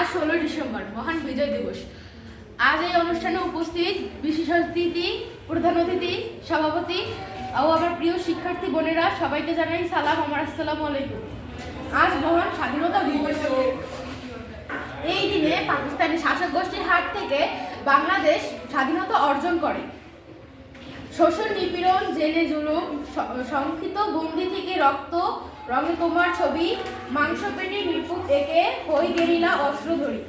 আজ ষোলোই ডিসেম্বর, মহান বিজয় দিবস। আজ এই অনুষ্ঠানে উপস্থিত বিশেষ অতিথি, প্রধান অতিথি, সভাপতি ও আমার প্রিয় শিক্ষার্থী বোনেরা, সবাইকে জানাই সালাম, আমার আসসালামু আলাইকুম। আজ মহান স্বাধীনতা দিবস। এই দিনে পাকিস্তানি শাসক গোষ্ঠীর হাত থেকে বাংলাদেশ স্বাধীনতা অর্জন করে। শোষণ নিপীড়ন, জেলে জুলুম সংক্ষিত বন্দি থেকে রক্ত, রঙে তোমার ছবি, মাংস পেটে নিপুক একে হই গেরিলা অস্ত্র ধরি।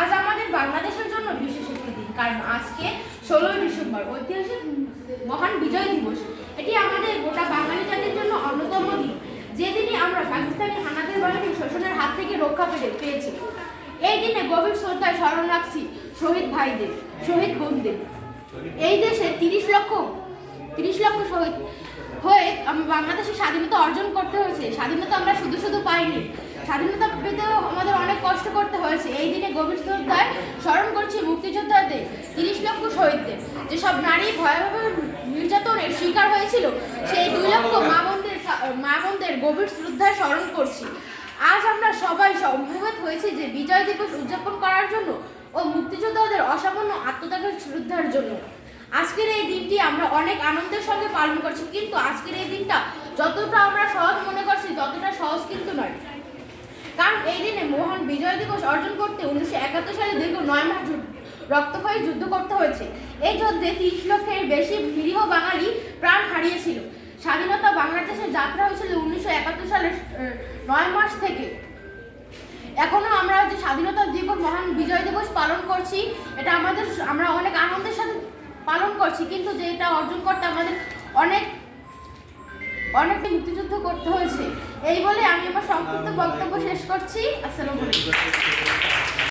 আজ আমাদের বাংলাদেশের জন্য বিশেষ একটি দিন, কারণ আজকে ষোলোই ডিসেম্বর, ঐতিহাসিক মহান বিজয় দিবস। এটি আমাদের গোটা বাঙালি জাতির জন্য অন্যতম দিন। যেদিনই আমরা পাকিস্তানি হানাদের বাহিনীর শোষণের হাত থেকে রক্ষা পেতে পেয়েছি। এই দিনে গভীর শ্রদ্ধায় স্মরণ রাখছি শহীদ ভাইদের, শহীদ বোনদের। এই দেশে তিরিশ লক্ষ তিরিশ লক্ষ শহীদ হয়ে বাংলাদেশের স্বাধীনতা অর্জন করতে হয়েছে। স্বাধীনতা আমরা শুধু শুধু পাইনি। স্বাধীনতা পেতেও আমাদের অনেক কষ্ট করতে হয়েছে। এই দিনে গভীর শ্রদ্ধায় স্মরণ করছি মুক্তিযোদ্ধাদের, তিরিশ লক্ষ শহীদদের। যেসব নারী ভয়াবহ নির্যাতনের শিকার হয়েছিল, সেই দুই লক্ষ মা বোনদের মা বোনদের গভীর শ্রদ্ধায় স্মরণ করছি। আজ আমরা সবাই সমবেত হয়েছি যে বিজয় দিবস উদযাপন করার জন্য ও মুক্তিযোদ্ধাদের অসামান্য আত্মত্যাগের শ্রদ্ধার জন্য। আজকের এই দিনটি আমরা অনেক আনন্দের সঙ্গে পালন করছি, কিন্তু আজকের এই দিনটা যতটা আমরা সহজ মনে করছি, ততটা সহজ কিন্তু নয়। কারণ এই দিনে মহান বিজয় দিবস অর্জন করতে উনিশশো একাত্তর সালে দীর্ঘ নয় মাস রক্তক্ষয়ী যুদ্ধ করতে হয়েছে। এই যুদ্ধে তিরিশ লক্ষের বেশি নিরীহ বাঙালি প্রাণ হারিয়েছিল। স্বাধীনতা বাংলাদেশের যাত্রা হয়েছিল উনিশশো একাত্তর সালের নয় মাস থেকে। এখনও আমরা যে স্বাধীনতা দিবস, মহান বিজয় দিবস পালন করছি, এটা আমাদের, আমরা অনেক আনন্দের সাথে করছি, কিন্তু যে এটা অর্জন করতে আমাদের অনেক অনেক মুক্তিযুদ্ধ করতে হয়েছে। এই বলে আমি আমার সংক্ষিপ্ত বক্তব্য শেষ করছি। আসসালামু আলাইকুম।